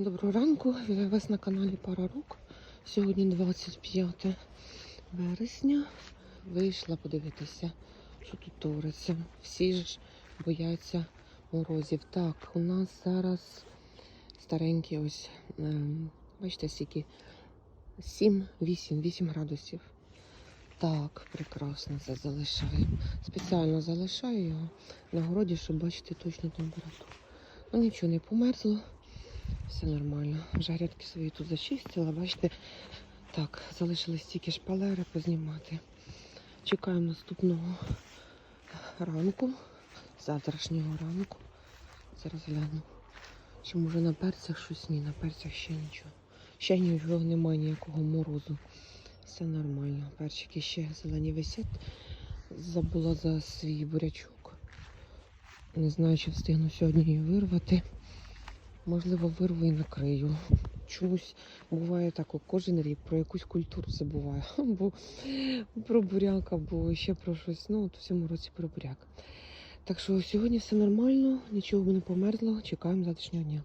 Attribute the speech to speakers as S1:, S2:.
S1: Доброго ранку, вітаю вас на каналі Пара Рук. Сьогодні 25 вересня. Вийшла подивитися, що тут твориться. Всі ж бояться морозів. Так, у нас зараз старенькі ось, ем, бачите, скільки 7, 8, 8 градусів. Так, прекрасно це залишаю. Спеціально залишаю його на городі, щоб бачити точну температуру. Ну нічого не померзло. Все нормально. Вже грядки свої тут зачистила. Бачите, так, залишились тільки шпалери познімати. Чекаємо наступного ранку, завтрашнього ранку. Зараз гляну. Чи може на перцях щось ні, на перцях ще нічого. Ще нічого немає ніякого морозу. Все нормально. Перчики ще зелені висять. Забула за свій бурячок. Не знаю, чи встигну сьогодні її вирвати. Можливо, вирву і накрию. Чомусь буває так, кожен рік про якусь культуру забуваю. Або про буряк, або ще про щось. Ну, от в цьому році про буряк. Так що сьогодні все нормально, нічого не померзло. Чекаємо завтрашнього дня.